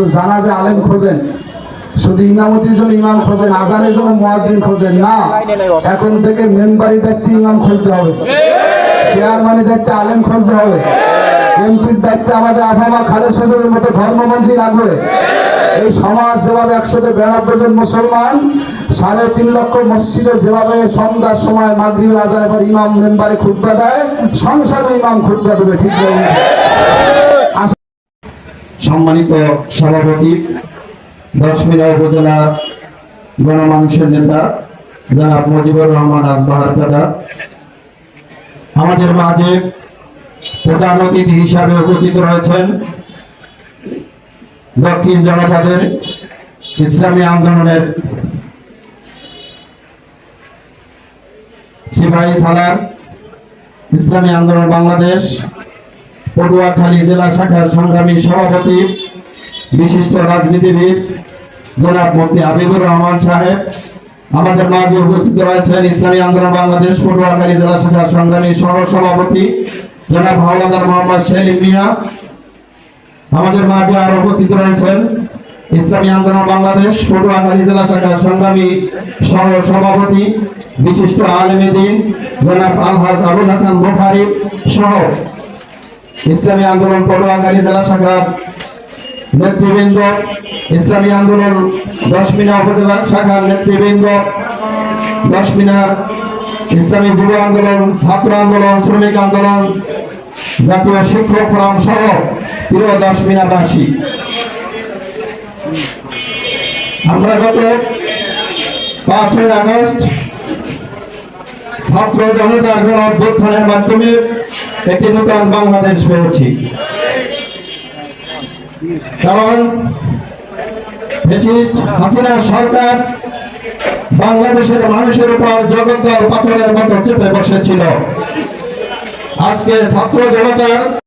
শুধু জানাজে আলেম খোঁজেন। শুধু ইমামতির জন্য ইমাম খোঁজেন, আজানের জন্য মুয়াজ্জিন খোঁজেন না। এখন থেকে মেম্বারি দায়িত্বে ইমাম খুঁজতে হবে। চেয়ারম্যানের দায়িত্বে আলেম খুঁজতে হবে। এমপির দায়িত্বে আমাদের আফামা খালেদ সদরের মতো ধর্মমন্ত্রী লাগবে। এই সমাজ যেভাবে একসাথে বিরানব্বই জন মুসলমান, সাড়ে তিন লক্ষ মসজিদে যেভাবে সন্ধ্যার সময় মাগরিব আজানের পর ইমাম মেম্বারে খুতবা দেয় সংসারে ইমাম খুতবা দেবে, ঠিক বলুন। সম্মানিত সভাপতি দশমিনা উপজেলা গণমানুষের নেতা, জনাব মুজিবুর রহমান আজবাহার পেদা আমাদের মাঝে প্রধান অতিথি হিসাবে উপস্থিত রয়েছেন দক্ষিণ জনপদের ইসলামী আন্দোলনের সিপাহী সালার ইসলামী আন্দোলন বাংলাদেশ পটুয়াখালী জেলা শাখার সংগ্রামী সভাপতি, বিশিষ্ট রাজনীতিবিদ, জনাব মুফতি হাবিবুর রহমান সাহেব। আমাদের মাঝে উপস্থিত রয়েছেন ইসলামী আন্দোলন বাংলাদেশ পটুয়াখালী জেলা শাখার সংগ্রামী সহ সভাপতি জনাব হাওলাদার মোহাম্মদ সেলিম মিয়া। আমাদের মাঝে আরও উপস্থিত রয়েছেন ইসলামী আন্দোলন বাংলাদেশ পটুয়াখালী জেলা শাখার সংগ্রামী সহ সভাপতি বিশিষ্ট আলমেদিন জনাব আলহাজ আবুল হাসান বুখারী সহ ইসলামী আন্দোলন পটুয়াখালী জেলা শাখার নেতৃবৃন্দ, ইসলামী আন্দোলন দশমিনা উপজেলা শাখার নেতৃবৃন্দ, দশমিনার ইসলামী যুব আন্দোলন, ছাত্র আন্দোলন, শ্রমিক আন্দোলন, জাতীয় শিক্ষক ফোরাম সহ প্রিয় দশমিনাবাসী। আমরা গত পাঁচই আগস্ট ছাত্র জনতার গণ অভ্যুত্থানের মাধ্যমে বাংলাদেশ পেয়েছি। কারণ ফ্যাসিস্ট হাসিনা সরকার বাংলাদেশের মানুষের উপর জগদ্দল পাথরের মতো চেপে বসেছিল। আজকে ছাত্র জনতার